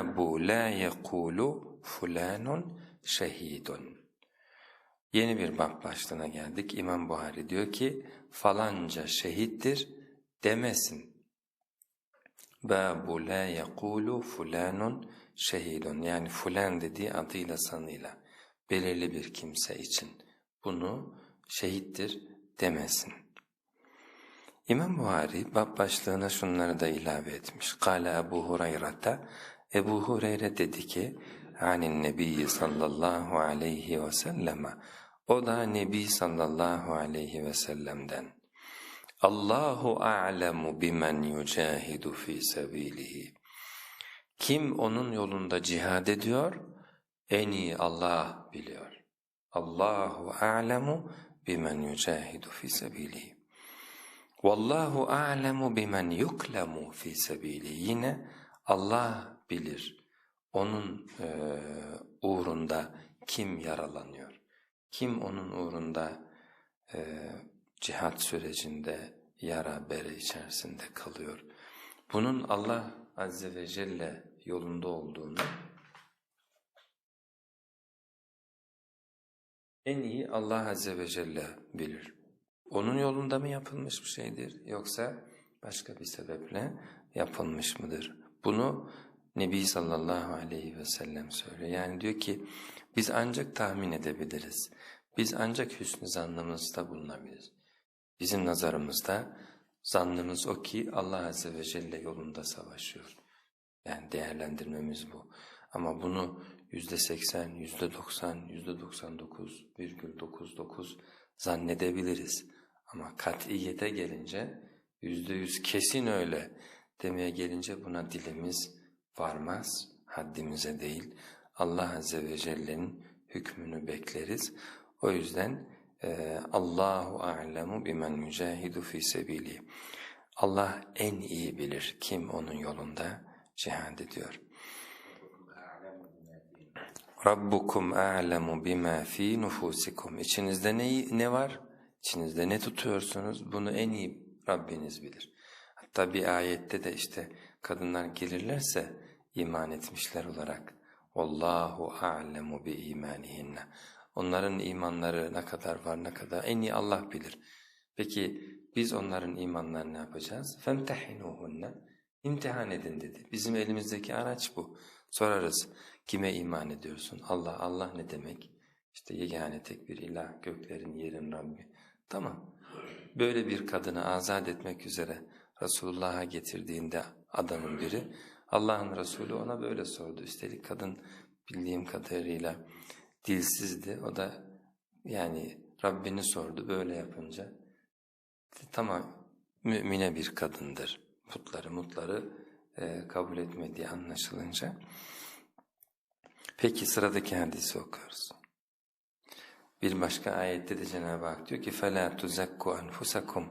Babu la yekulu fulanun şehidun. Yeni bir bab başlığına geldik. İmam Buhari diyor ki falanca şehittir demesin. Babu la yekulu fulanun şehidun. Yani fulan dediği adıyla sanıyla belirli bir kimse için bunu şehittir demesin. İmam Buhari bab başlığına şunları da ilave etmiş. Kale Ebu Hureyre'te Ebu Hureyre dedi ki anin nebiyyi sallallahu aleyhi ve selleme o da Nebi sallallahu aleyhi ve sellem'den Allahu a'lemu bimen yucahidu fi sabilihi kim onun yolunda cihad ediyor en iyi Allah biliyor. Allahu a'lemu bimen yucahidu fi sabilihi. Vallahu a'lemu bimen yuklamu fi sabilihi. Yine Allah bilir. Onun e, uğrunda kim yaralanıyor? Kim onun uğrunda e, cihat sürecinde yara bere içerisinde kalıyor? Bunun Allah Azze ve Celle yolunda olduğunu en iyi Allah Azze ve Celle bilir. Onun yolunda mı yapılmış bir şeydir yoksa başka bir sebeple yapılmış mıdır? Bunu Nebi sallallahu aleyhi ve sellem söylüyor. Yani diyor ki biz ancak tahmin edebiliriz. Biz ancak hüsnü zannımızda bulunabiliriz. Bizim nazarımızda zannımız o ki Allah Azze ve Celle yolunda savaşıyor. Yani değerlendirmemiz bu. Ama bunu yüzde seksen, yüzde doksan, yüzde doksan dokuz virgül dokuz dokuz zannedebiliriz. Ama kat'iyete gelince yüzde yüz kesin öyle demeye gelince buna dilimiz varmaz, haddimize değil. Allah Azze ve Celle'nin hükmünü bekleriz. O yüzden e, Allahu a'lemu bimen mücahidu fi sebili. Allah en iyi bilir kim onun yolunda cihad ediyor. Rabbukum a'lemu bima fi nufusikum. İçinizde ne, ne var? İçinizde ne tutuyorsunuz? Bunu en iyi Rabbiniz bilir. Hatta bir ayette de işte kadınlar gelirlerse iman etmişler olarak Allahu a'lemu bi imanihinne. Onların imanları ne kadar var ne kadar en iyi Allah bilir. Peki biz onların imanlarını ne yapacağız? Femtehinuhunne. İmtihan edin dedi. Bizim elimizdeki araç bu. Sorarız kime iman ediyorsun? Allah, Allah ne demek? İşte yegane tek bir ilah, göklerin yerin Rabbi. Tamam. Böyle bir kadını azat etmek üzere Resulullah'a getirdiğinde adamın biri, Allah'ın Resulü ona böyle sordu. Üstelik kadın bildiğim kadarıyla dilsizdi. O da yani Rabbini sordu böyle yapınca. Tamam mümine bir kadındır. Putları mutları e, kabul etmediği anlaşılınca. Peki sıradaki hadisi okuyoruz. Bir başka ayette de Cenab-ı Hak diyor ki فَلَا تُزَكُّ أَنْفُسَكُمْ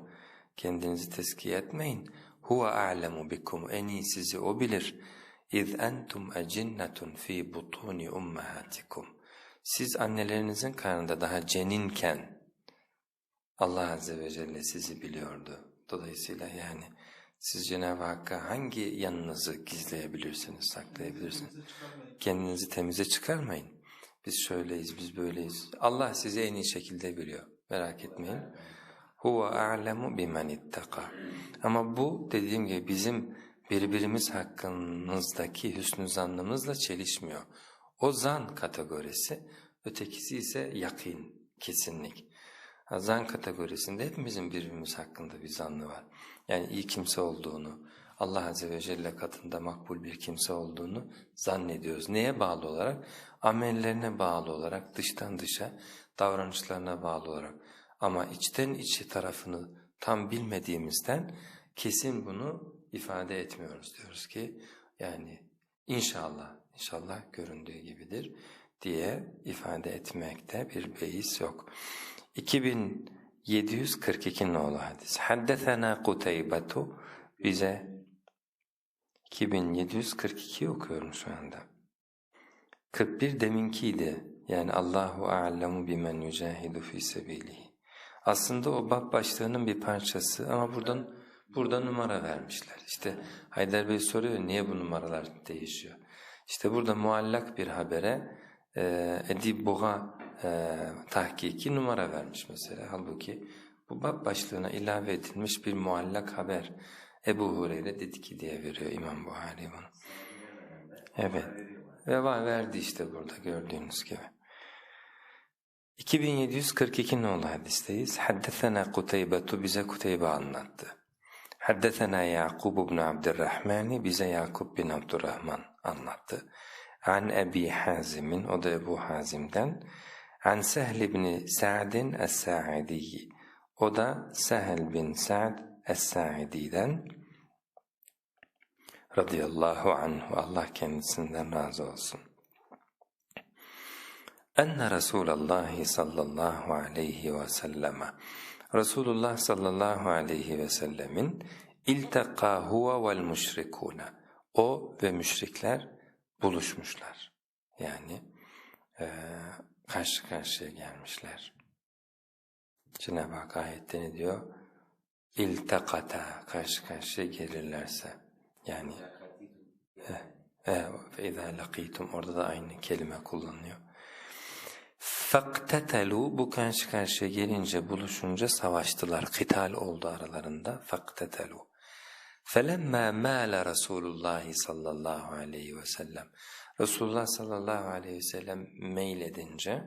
Kendinizi tezkiye etmeyin. huve a'lemu bikum en sizi o bilir. İz entum ecinnetun fi butuni ummahatikum. Siz annelerinizin karnında daha ceninken Allah azze ve celle sizi biliyordu. Dolayısıyla yani siz Cenab-ı Hakk'a hangi yanınızı gizleyebilirsiniz, saklayabilirsiniz? Kendinizi temize çıkarmayın. Biz şöyleyiz, biz böyleyiz. Allah sizi en iyi şekilde biliyor. Merak etmeyin. Huve a'lemu bimen ittaka. Ama bu dediğim gibi bizim birbirimiz hakkımızdaki hüsnü zannımızla çelişmiyor. O zan kategorisi, ötekisi ise yakin, kesinlik. Zan kategorisinde hepimizin birbirimiz hakkında bir zannı var. Yani iyi kimse olduğunu, Allah Azze ve Celle katında makbul bir kimse olduğunu zannediyoruz. Neye bağlı olarak? Amellerine bağlı olarak, dıştan dışa, davranışlarına bağlı olarak. Ama içten içe tarafını tam bilmediğimizden kesin bunu ifade etmiyoruz. Diyoruz ki yani inşallah, inşallah göründüğü gibidir diye ifade etmekte bir beis yok. 2742 nolu hadis. Haddesena Kuteybetu bize 2742 okuyorum şu anda. 41 deminkiydi. Yani Allahu a'lemu bimen yucahidu fi sebilihi. Aslında o bab başlığının bir parçası ama buradan burada numara vermişler. İşte Haydar Bey soruyor niye bu numaralar değişiyor? İşte burada muallak bir habere e, Edip Buğa e, tahkiki numara vermiş mesela. Halbuki bu bab başlığına ilave edilmiş bir muallak haber. Ebu Hureyre dedi ki diye veriyor İmam Buhari bunu. Evet. Ve var verdi işte burada gördüğünüz gibi. 2742 nolu hadisteyiz. Haddesena Kuteybetu bize Kuteybe anlattı. Haddesena Yakub bin Abdurrahmani bize Yakub bin Abdurrahman anlattı. An Ebi Hazim'in o da Ebu Hazim'den An Sehl ibn Sa'din Es-Sa'idi o da Sehl bin Sa'd Es-Sa'idi'den radıyallahu anhu Allah kendisinden razı olsun enne Resulallah sallallahu aleyhi ve selleme Resulullah sallallahu aleyhi ve sellemin ilteka huve vel müşrikûne o ve müşrikler buluşmuşlar. Yani e, karşı karşıya gelmişler. Cenab-ı Hak ayette ne diyor? İltekata karşı karşıya gelirlerse. Yani e, e, ve izâ lakîtum orada da aynı kelime kullanılıyor. فَقْتَتَلُوا bu karşı karşıya gelince buluşunca savaştılar. Kital oldu aralarında. فَقْتَتَلُوا فَلَمَّا مَالَ رَسُولُ اللّٰهِ sallallahu aleyhi ve sellem Resulullah sallallahu aleyhi ve sellem meyledince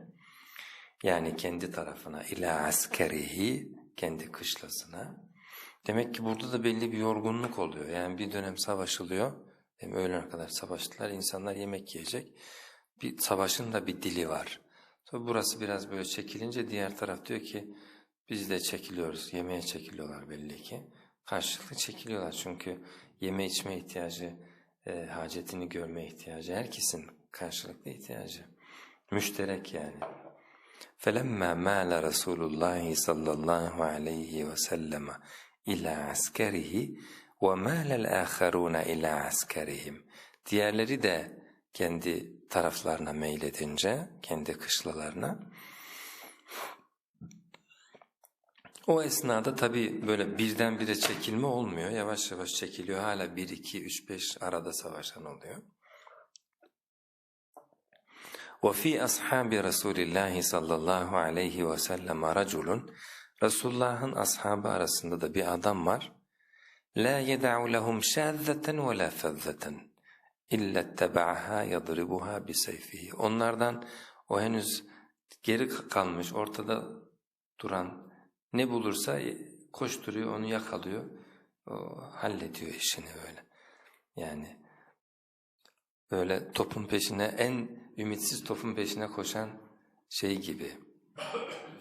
yani kendi tarafına ila askerihi kendi kışlasına demek ki burada da belli bir yorgunluk oluyor. Yani bir dönem savaşılıyor. Hem öğlene kadar savaştılar. insanlar yemek yiyecek. Bir savaşın da bir dili var. Tabi burası biraz böyle çekilince diğer taraf diyor ki biz de çekiliyoruz. Yemeğe çekiliyorlar belli ki. Karşılıklı çekiliyorlar çünkü yeme içme ihtiyacı, e, hacetini görme ihtiyacı, herkesin karşılıklı ihtiyacı. Müşterek yani. فَلَمَّا مَالَ رَسُولُ اللّٰهِ sallallahu aleyhi ve selleme ila askerihi وَمَالَ الْآخَرُونَ ila askerihim. Diğerleri de kendi taraflarına meyledince, kendi kışlalarına. O esnada tabi böyle birdenbire çekilme olmuyor. Yavaş yavaş çekiliyor. Hala 1, 2, 3, 5 arada savaşan oluyor. وَفِي أَصْحَابِ رَسُولِ اللّٰهِ sallallahu aleyhi ve sellem رَجُلٌ Resulullah'ın ashabı arasında da bir adam var. لَا يَدَعُ لَهُمْ شَاذَّةً وَلَا فَذَّةً اِلَّا اتَّبَعَهَا يَضْرِبُهَا بِسَيْفِهِ Onlardan o henüz geri kalmış, ortada duran ne bulursa koşturuyor, onu yakalıyor, o hallediyor işini böyle. Yani böyle topun peşine, en ümitsiz topun peşine koşan şey gibi.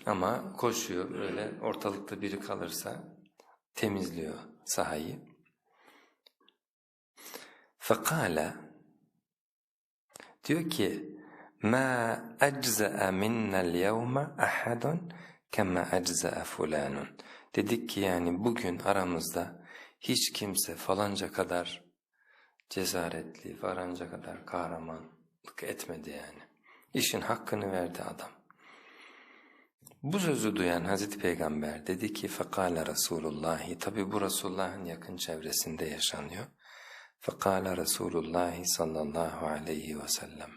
Ama koşuyor böyle ortalıkta biri kalırsa temizliyor sahayı. Fekala diyor ki ma ecza'a minna'l yevme ahadun kema ecza'a fulanun. Dedik ki yani bugün aramızda hiç kimse falanca kadar cesaretli, falanca kadar kahramanlık etmedi yani. İşin hakkını verdi adam. Bu sözü duyan Hazreti Peygamber dedi ki فَقَالَ Resulullah tabi bu Resulullah'ın yakın çevresinde yaşanıyor. فَقَالَ Resulullah sallallahu aleyhi ve sellem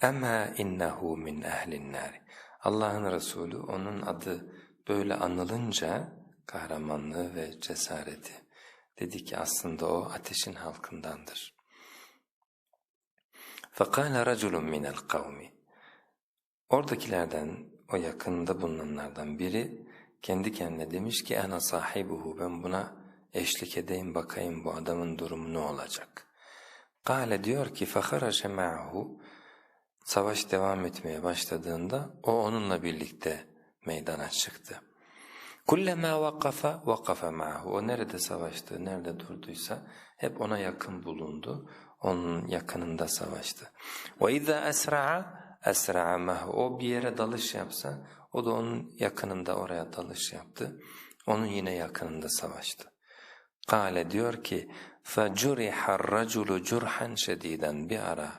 اَمَا اِنَّهُ مِنْ اَهْلِ النَّارِ Allah'ın Resulü onun adı böyle anılınca kahramanlığı ve cesareti dedi ki aslında o ateşin halkındandır. فَقَالَ رَجُلٌ مِنَ الْقَوْمِ Oradakilerden o yakında bulunanlardan biri kendi kendine demiş ki ana sahibuhu ben buna eşlik edeyim bakayım bu adamın durumu ne olacak. Kale diyor ki فَخَرَجَ مَعْهُ Savaş devam etmeye başladığında o onunla birlikte meydana çıktı. Kullema vakafa vakafa ma'hu. O nerede savaştı, nerede durduysa hep ona yakın bulundu. Onun yakınında savaştı. Ve izâ esra'a esra'a mahu. O bir yere dalış yapsa o da onun yakınında oraya dalış yaptı. Onun yine yakınında savaştı. Kale diyor ki فَجُرِحَ الرَّجُلُ جُرْحًا شَد۪يدًا Bir ara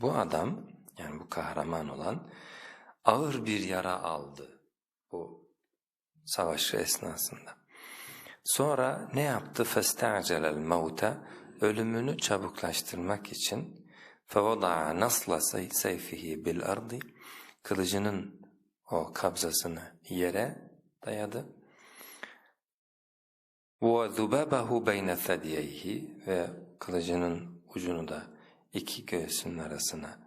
bu adam yani bu kahraman olan ağır bir yara aldı bu savaşı esnasında. Sonra ne yaptı? فَاسْتَعْجَلَ الْمَوْتَ Ölümünü çabuklaştırmak için فَوَضَعَ نَصْلَ سَيْفِهِ بِالْأَرْضِ Kılıcının o kabzasını yere dayadı. وَذُبَابَهُ بَيْنَ ثَدْيَيْهِ Ve kılıcının ucunu da iki göğsünün arasına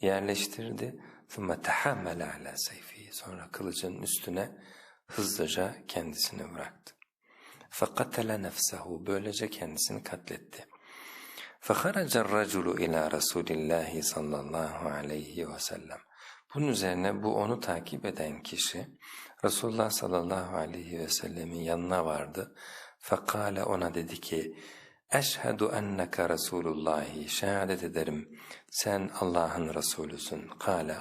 yerleştirdi. ثُمَّ تَحَمَّلَ عَلَى سَيْفِهِ Sonra kılıcın üstüne hızlıca kendisini bıraktı. فَقَتَلَ نَفْسَهُ Böylece kendisini katletti. فَخَرَجَ الرَّجُلُ اِلَى رَسُولِ اللّٰهِ sallallahu aleyhi ve sellem. Bunun üzerine bu onu takip eden kişi Resulullah sallallahu aleyhi ve sellemin yanına vardı. Fekale ona dedi ki Eşhedü enneke Resulullahi şehadet ederim sen Allah'ın Resulüsün. Kale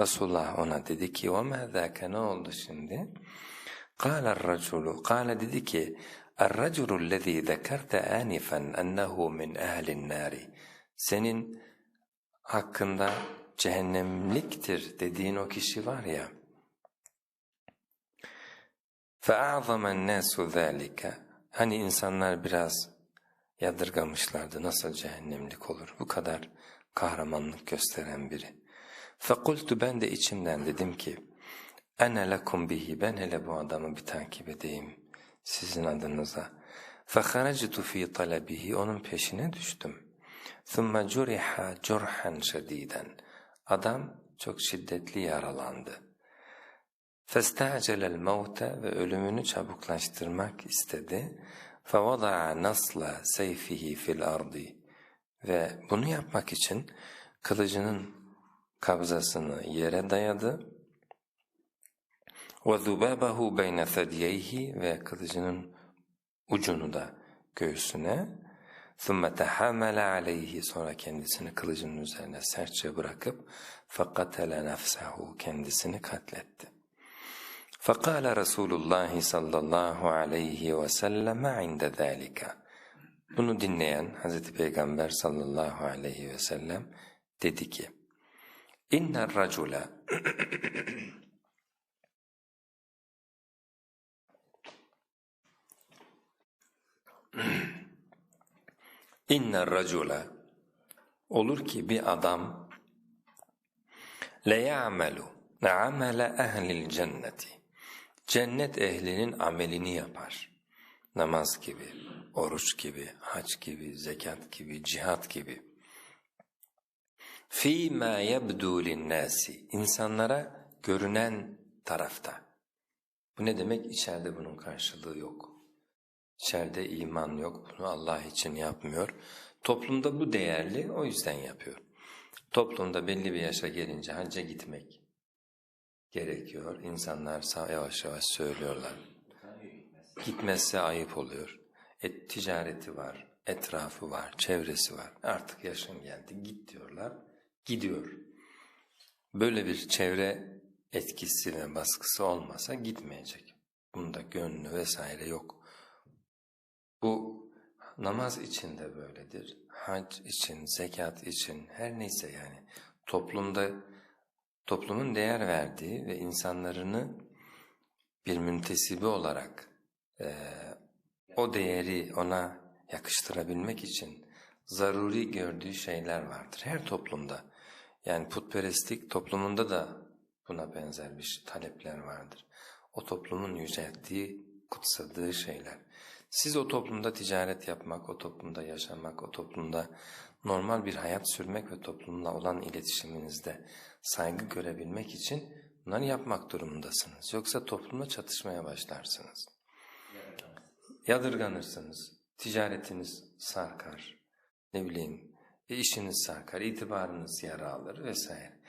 Resulullah ona dedi ki ve mâzâke ne oldu şimdi? Kâle raculu kâle dedi ki الرجل الذي ذكرت آنفا أنه من أهل النار senin hakkında cehennemliktir dediğin o kişi var ya فَاَعْظَمَ النَّاسُ ذَٰلِكَ Hani insanlar biraz yadırgamışlardı nasıl cehennemlik olur bu kadar kahramanlık gösteren biri. فَقُلْتُ ben de içimden dedim ki اَنَا لَكُمْ bihi ben hele bu adamı bir takip edeyim sizin adınıza. فَخَرَجْتُ ف۪ي طَلَبِهِ Onun peşine düştüm. ثُمَّ جُرِحَ جُرْحًا شَد۪يدًا Adam çok şiddetli yaralandı. فَاسْتَعْجَلَ الْمَوْتَ Ve ölümünü çabuklaştırmak istedi. فَوَضَعَ نَصْلَ سَيْفِهِ فِي الْأَرْضِ Ve bunu yapmak için kılıcının kabzasını yere dayadı. وَذُبَابَهُ بَيْنَ ثَدْيَيْهِ Ve kılıcının ucunu da göğsüne ثُمَّ تَحَمَلَ عَلَيْهِ Sonra kendisini kılıcının üzerine sertçe bırakıp فَقَتَلَ نَفْسَهُ Kendisini katletti. فَقَالَ رَسُولُ اللّٰهِ sallallahu aleyhi ve selleme عِنْدَ ذَٰلِكَ Bunu dinleyen Hz. Peygamber sallallahu aleyhi ve sellem dedi ki اِنَّ الرَّجُلَ İnner racula olur ki bir adam le ya'melu amele ehlil cenneti cennet ehlinin amelini yapar. Namaz gibi, oruç gibi, hac gibi, zekat gibi, cihat gibi. Fi ma yebdu linnasi insanlara görünen tarafta. Bu ne demek? İçeride bunun karşılığı yok. İçeride iman yok, bunu Allah için yapmıyor. Toplumda bu değerli, o yüzden yapıyor. Toplumda belli bir yaşa gelince hacca gitmek gerekiyor. İnsanlar yavaş yavaş söylüyorlar. Gitmezse ayıp oluyor. Et, ticareti var, etrafı var, çevresi var. Artık yaşın geldi, git diyorlar. Gidiyor. Böyle bir çevre etkisi ve baskısı olmasa gitmeyecek. Bunda gönlü vesaire yok. Bu namaz için de böyledir. Hac için, zekat için, her neyse yani toplumda toplumun değer verdiği ve insanlarını bir müntesibi olarak e, o değeri ona yakıştırabilmek için zaruri gördüğü şeyler vardır. Her toplumda yani putperestlik toplumunda da buna benzer bir talepler vardır. O toplumun yücelttiği, kutsadığı şeyler. Siz o toplumda ticaret yapmak, o toplumda yaşamak, o toplumda normal bir hayat sürmek ve toplumla olan iletişiminizde saygı görebilmek için bunları yapmak durumundasınız. Yoksa toplumla çatışmaya başlarsınız. Yadırganırsınız, ticaretiniz sarkar, ne bileyim e, işiniz sarkar, itibarınız yara alır vesaire.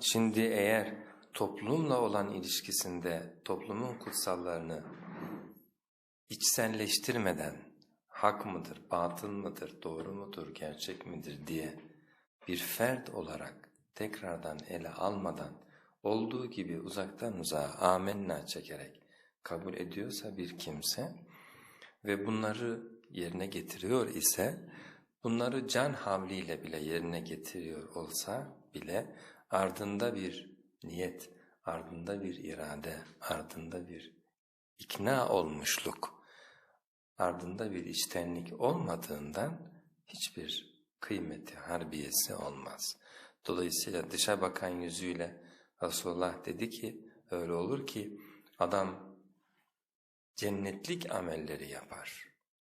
Şimdi eğer toplumla olan ilişkisinde toplumun kutsallarını içselleştirmeden hak mıdır, batıl mıdır, doğru mudur, gerçek midir diye bir fert olarak tekrardan ele almadan olduğu gibi uzaktan uzağa amenna çekerek kabul ediyorsa bir kimse ve bunları yerine getiriyor ise bunları can havliyle bile yerine getiriyor olsa bile ardında bir niyet, ardında bir irade, ardında bir ikna olmuşluk ardında bir içtenlik olmadığından hiçbir kıymeti, harbiyesi olmaz. Dolayısıyla dışa bakan yüzüyle Resulullah dedi ki öyle olur ki adam cennetlik amelleri yapar.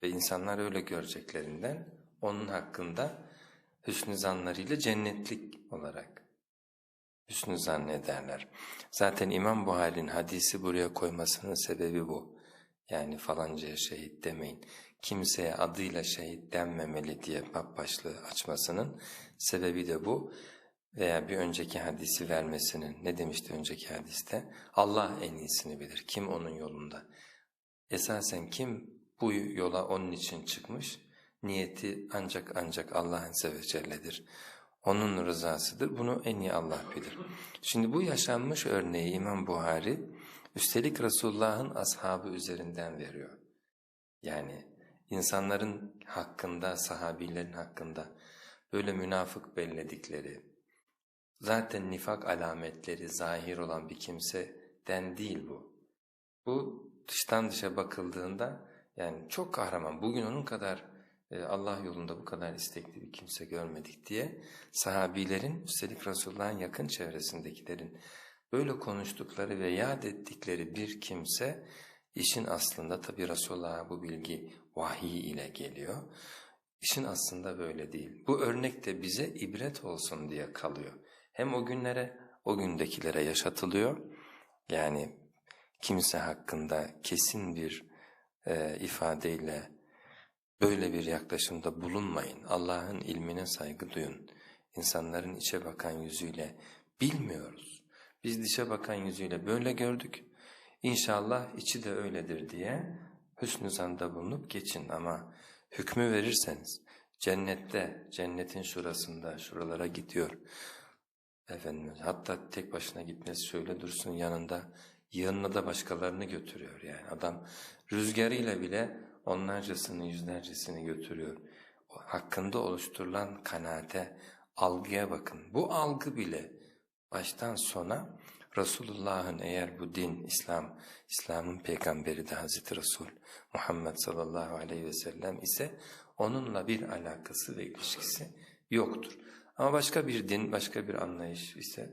Ve insanlar öyle göreceklerinden onun hakkında hüsnü zanlarıyla cennetlik olarak hüsnü zannederler. Zaten İmam Buhari'nin hadisi buraya koymasının sebebi bu. Yani falancaya şehit demeyin. Kimseye adıyla şehit denmemeli diye bab başlığı açmasının sebebi de bu. Veya bir önceki hadisi vermesinin, ne demişti önceki hadiste? Allah en iyisini bilir. Kim onun yolunda? Esasen kim bu yola onun için çıkmış? Niyeti ancak ancak Allah Azze ve Celle'dir. Onun rızasıdır. Bunu en iyi Allah bilir. Şimdi bu yaşanmış örneği İmam Buhari, üstelik Resulullah'ın ashabı üzerinden veriyor. Yani insanların hakkında, sahabilerin hakkında böyle münafık belledikleri, zaten nifak alametleri zahir olan bir kimseden değil bu. Bu dıştan dışa bakıldığında yani çok kahraman, bugün onun kadar e, Allah yolunda bu kadar istekli bir kimse görmedik diye sahabilerin üstelik Resulullah'ın yakın çevresindekilerin böyle konuştukları ve yad ettikleri bir kimse işin aslında tabi Resulullah'a bu bilgi vahiy ile geliyor. İşin aslında böyle değil. Bu örnek de bize ibret olsun diye kalıyor. Hem o günlere, o gündekilere yaşatılıyor. Yani kimse hakkında kesin bir e, ifadeyle böyle bir yaklaşımda bulunmayın. Allah'ın ilmine saygı duyun. İnsanların içe bakan yüzüyle bilmiyoruz. Biz dışa bakan yüzüyle böyle gördük. İnşallah içi de öyledir diye hüsnü zanda bulunup geçin ama hükmü verirseniz cennette, cennetin şurasında, şuralara gidiyor. Efendim, hatta tek başına gitmesi şöyle dursun yanında yığınla da başkalarını götürüyor yani adam rüzgarıyla bile onlarcasını yüzlercesini götürüyor. O hakkında oluşturulan kanaate, algıya bakın. Bu algı bile baştan sona Resulullah'ın eğer bu din, İslam, İslam'ın peygamberi de Hazreti Resul Muhammed sallallahu aleyhi ve sellem ise onunla bir alakası ve ilişkisi yoktur. Ama başka bir din, başka bir anlayış ise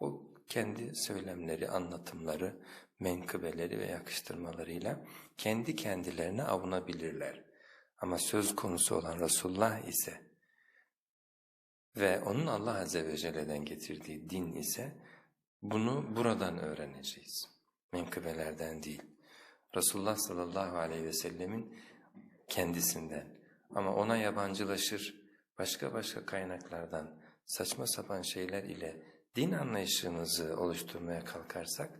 o kendi söylemleri, anlatımları, menkıbeleri ve yakıştırmalarıyla kendi kendilerine avunabilirler. Ama söz konusu olan Resulullah ise ve onun Allah Azze ve Celle'den getirdiği din ise bunu buradan öğreneceğiz. Menkıbelerden değil. Resulullah sallallahu aleyhi ve sellemin kendisinden ama ona yabancılaşır, başka başka kaynaklardan saçma sapan şeyler ile din anlayışımızı oluşturmaya kalkarsak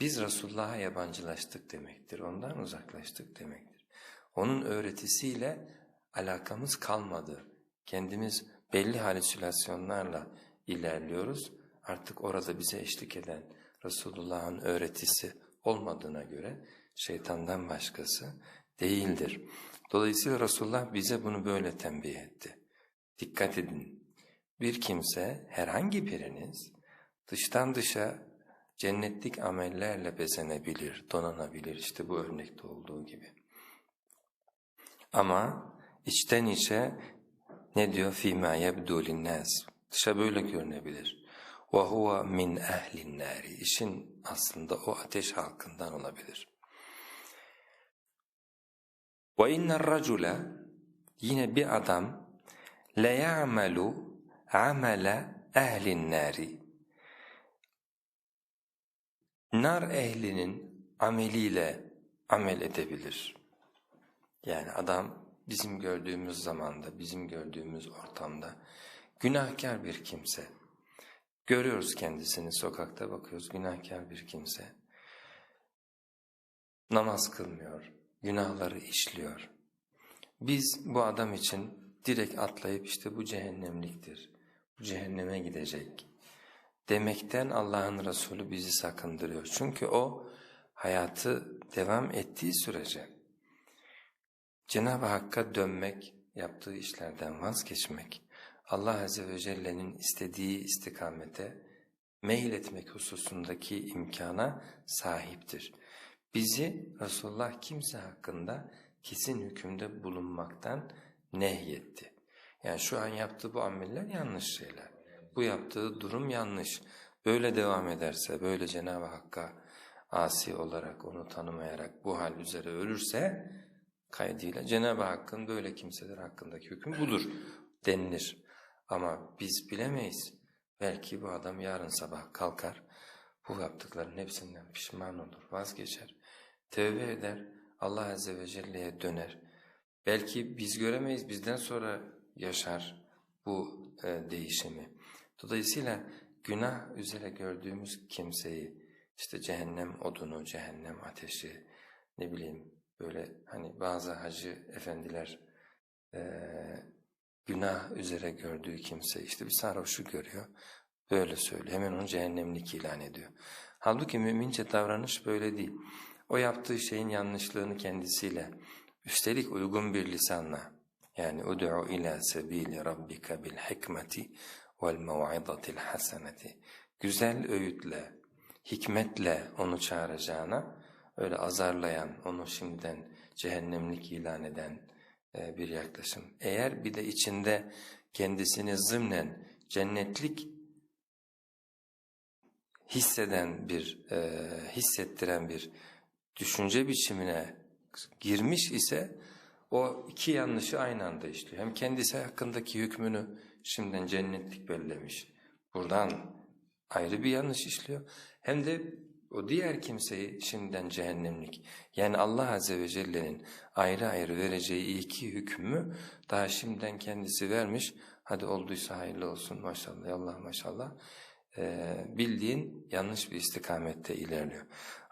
biz Resulullah'a yabancılaştık demektir, ondan uzaklaştık demektir. Onun öğretisiyle alakamız kalmadı. Kendimiz belli halüsinasyonlarla ilerliyoruz. Artık orada bize eşlik eden Resulullah'ın öğretisi olmadığına göre şeytandan başkası değildir. Dolayısıyla Resulullah bize bunu böyle tembih etti. Dikkat edin, bir kimse herhangi biriniz dıştan dışa cennetlik amellerle bezenebilir, donanabilir işte bu örnekte olduğu gibi. Ama içten içe ne diyor fîmâ yebdû linnâs dışa böyle görünebilir. وَهُوَ min ehlin nâri işin aslında o ateş halkından olabilir. وَاِنَّ الرَّجُلَ yine bir adam لَيَعْمَلُ عَمَلَ اَهْلِ النَّارِ nar ehlinin ameliyle amel edebilir. Yani adam bizim gördüğümüz zamanda, bizim gördüğümüz ortamda günahkar bir kimse. Görüyoruz kendisini sokakta bakıyoruz günahkar bir kimse. Namaz kılmıyor, günahları işliyor. Biz bu adam için direkt atlayıp işte bu cehennemliktir, bu cehenneme gidecek demekten Allah'ın Resulü bizi sakındırıyor. Çünkü o hayatı devam ettiği sürece Cenab-ı Hakk'a dönmek, yaptığı işlerden vazgeçmek, Allah Azze ve Celle'nin istediği istikamete meyletmek hususundaki imkana sahiptir. Bizi Resulullah kimse hakkında kesin hükümde bulunmaktan nehyetti. Yani şu an yaptığı bu ameller yanlış şeyler. Bu yaptığı durum yanlış. Böyle devam ederse, böyle Cenab-ı Hakk'a asi olarak, onu tanımayarak bu hal üzere ölürse kaydıyla Cenab-ı Hakk'ın böyle kimseler hakkındaki hükmü budur denilir. Ama biz bilemeyiz. Belki bu adam yarın sabah kalkar, bu yaptıkların hepsinden pişman olur, vazgeçer, tövbe eder, Allah Azze ve Celle'ye döner. Belki biz göremeyiz, bizden sonra yaşar bu e, değişimi. Dolayısıyla günah üzere gördüğümüz kimseyi, işte cehennem odunu, cehennem ateşi, ne bileyim böyle hani bazı hacı efendiler e, günah üzere gördüğü kimse işte bir sarhoşu görüyor, böyle söylüyor. Hemen onu cehennemlik ilan ediyor. Halbuki mümince davranış böyle değil. O yaptığı şeyin yanlışlığını kendisiyle, üstelik uygun bir lisanla, yani ud'u ila sebili rabbika bil hikmeti vel mev'izatil haseneti. Güzel öğütle, hikmetle onu çağıracağına, öyle azarlayan, onu şimdiden cehennemlik ilan eden e, bir yaklaşım. Eğer bir de içinde kendisini zımnen cennetlik hisseden bir, e, hissettiren bir düşünce biçimine girmiş ise o iki yanlışı aynı anda işliyor. Hem kendisi hakkındaki hükmünü şimdiden cennetlik bellemiş. Buradan ayrı bir yanlış işliyor. Hem de o diğer kimseyi şimdiden cehennemlik. Yani Allah Azze ve Celle'nin ayrı ayrı vereceği iki hükmü daha şimdiden kendisi vermiş. Hadi olduysa hayırlı olsun maşallah Allah maşallah. Ee, bildiğin yanlış bir istikamette ilerliyor.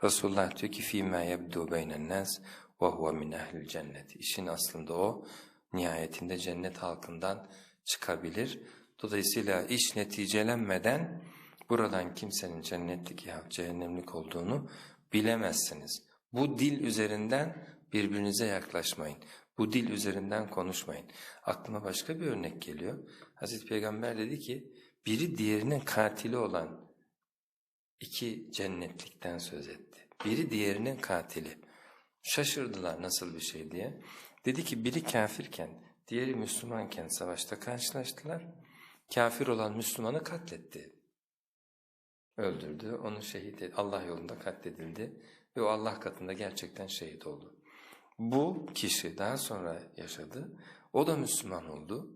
Resulullah diyor ki فِيمَا يَبْدُوا بَيْنَ النَّاسِ وَهُوَ مِنْ اَهْلِ الْجَنَّةِ İşin aslında o nihayetinde cennet halkından çıkabilir. Dolayısıyla iş neticelenmeden buradan kimsenin cennetlik ya cehennemlik olduğunu bilemezsiniz. Bu dil üzerinden birbirinize yaklaşmayın. Bu dil üzerinden konuşmayın. Aklıma başka bir örnek geliyor. Hazreti Peygamber dedi ki biri diğerinin katili olan iki cennetlikten söz etti. Biri diğerinin katili. Şaşırdılar nasıl bir şey diye. Dedi ki biri kafirken, diğeri Müslümanken savaşta karşılaştılar. Kafir olan Müslümanı katletti. Öldürdü, onu şehit et, Allah yolunda katledildi ve o Allah katında gerçekten şehit oldu. Bu kişi daha sonra yaşadı, o da Müslüman oldu.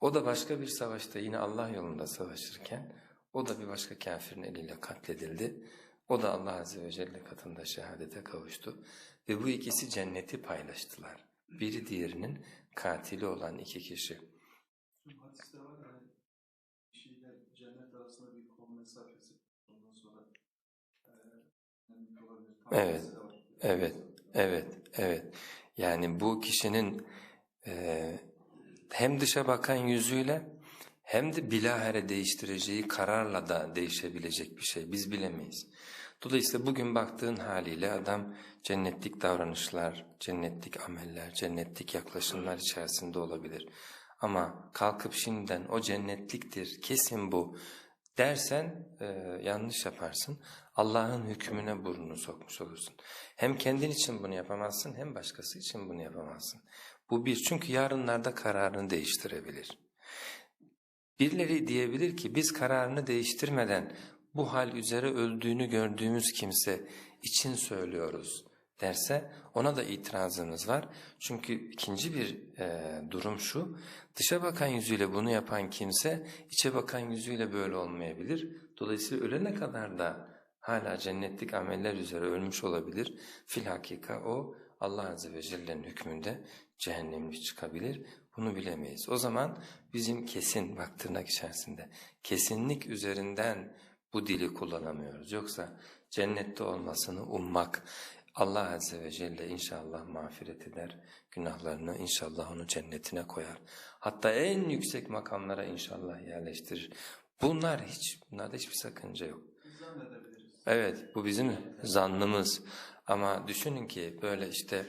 O da başka bir savaşta yine Allah yolunda savaşırken o da bir başka kafirin eliyle katledildi. O da Allah Azze ve Celle katında şehadete kavuştu. Ve bu ikisi cenneti paylaştılar. Biri diğerinin katili olan iki kişi. Hadiste var yani kişiyle cennet arasında bir kol mesafesi ondan sonra. Evet, evet, evet, evet. Yani bu kişinin e, hem dışa bakan yüzüyle hem de bilahare değiştireceği kararla da değişebilecek bir şey. Biz bilemeyiz. Dolayısıyla bugün baktığın haliyle adam cennetlik davranışlar, cennetlik ameller, cennetlik yaklaşımlar içerisinde olabilir. Ama kalkıp şimdiden o cennetliktir, kesin bu dersen e, yanlış yaparsın. Allah'ın hükmüne burnunu sokmuş olursun. Hem kendin için bunu yapamazsın hem başkası için bunu yapamazsın. Bu bir çünkü yarınlarda kararını değiştirebilir. Birileri diyebilir ki biz kararını değiştirmeden bu hal üzere öldüğünü gördüğümüz kimse için söylüyoruz derse ona da itirazımız var. Çünkü ikinci bir e, durum şu, dışa bakan yüzüyle bunu yapan kimse içe bakan yüzüyle böyle olmayabilir. Dolayısıyla ölene kadar da hala cennetlik ameller üzere ölmüş olabilir. Filhakika o Allah Azze ve Celle'nin hükmünde cehennemli çıkabilir. Bunu bilemeyiz. O zaman bizim kesin bak tırnak içerisinde kesinlik üzerinden bu dili kullanamıyoruz. Yoksa cennette olmasını ummak Allah Azze ve Celle inşallah mağfiret eder, günahlarını inşallah onu cennetine koyar. Hatta en yüksek makamlara inşallah yerleştirir. Bunlar hiç, bunlarda hiçbir sakınca yok. Evet, bu bizim zannımız. Ama düşünün ki böyle işte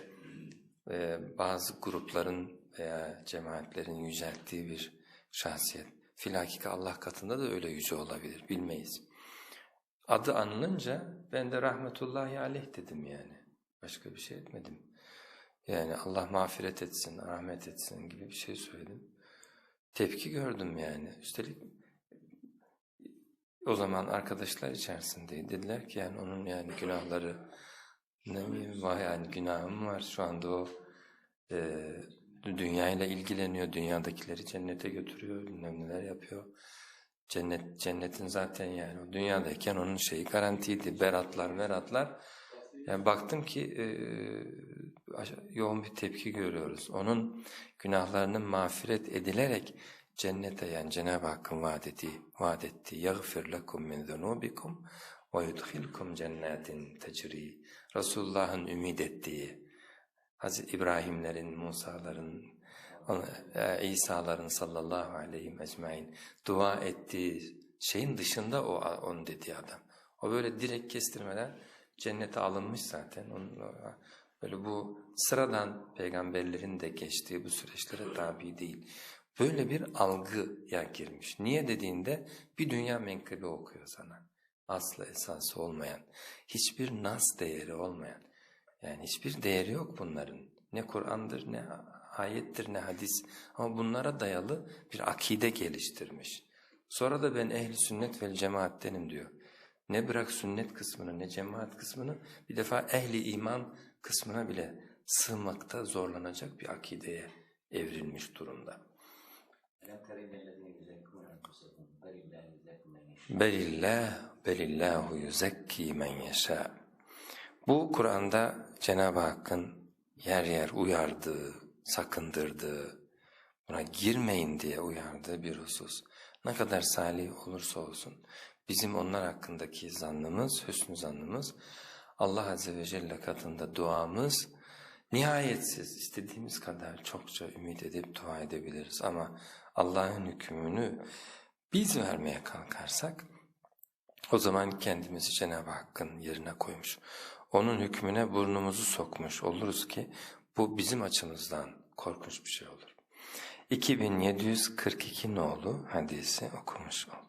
e, bazı grupların veya cemaatlerin yücelttiği bir şahsiyet. Filakika Allah katında da öyle yüce olabilir, bilmeyiz. Adı anılınca ben de rahmetullahi aleyh dedim yani. Başka bir şey etmedim. Yani Allah mağfiret etsin, rahmet etsin gibi bir şey söyledim. tepki gördüm yani. Üstelik o zaman arkadaşlar içerisindeydi. Dediler ki yani onun yani günahları ne bileyim vay yani günahım var şu anda o e, dünyayla ilgileniyor. Dünyadakileri cennete götürüyor. Bilmem neler yapıyor. Cennet, cennetin zaten yani o dünyadayken onun şeyi garantiydi. Beratlar meratlar. Yani baktım ki e, aş- yoğun bir tepki görüyoruz. Onun günahlarının mağfiret edilerek cennete yani Cenab-ı Hakk'ın vaat ettiği, vaat ettiği يَغْفِرْ لَكُمْ مِنْ ذُنُوبِكُمْ وَيُدْخِلْكُمْ جَنَّاتٍ تَجْرِي Resulullah'ın ümit ettiği, Hazreti İbrahimlerin, Musa'ların, ona- e, İsa'ların sallallahu aleyhi ecmain dua ettiği şeyin dışında o onu dediği adam. O böyle direkt kestirmeden cennete alınmış zaten. Böyle bu sıradan peygamberlerin de geçtiği bu süreçlere tabi değil. Böyle bir algıya girmiş. Niye dediğinde bir dünya menkıbe okuyor sana. Aslı esası olmayan, hiçbir nas değeri olmayan. Yani hiçbir değeri yok bunların. Ne Kur'an'dır, ne ayettir ne hadis ama bunlara dayalı bir akide geliştirmiş. Sonra da ben ehli sünnet vel cemaattenim diyor. Ne bırak sünnet kısmını ne cemaat kısmını bir defa ehli iman kısmına bile sığmakta zorlanacak bir akideye evrilmiş durumda. Belillah, belillahu yuzekki men yeşâ. Bu Kur'an'da Cenab-ı Hakk'ın yer yer uyardığı, sakındırdığı, buna girmeyin diye uyardığı bir husus. Ne kadar salih olursa olsun bizim onlar hakkındaki zannımız, hüsnü zannımız, Allah Azze ve Celle katında duamız nihayetsiz, istediğimiz kadar çokça ümit edip dua edebiliriz. Ama Allah'ın hükmünü biz vermeye kalkarsak, o zaman kendimizi Cenab-ı Hakk'ın yerine koymuş. Onun hükmüne burnumuzu sokmuş oluruz ki bu bizim açımızdan korkunç bir şey olur. 2742 nolu hadisi okumuş olduk.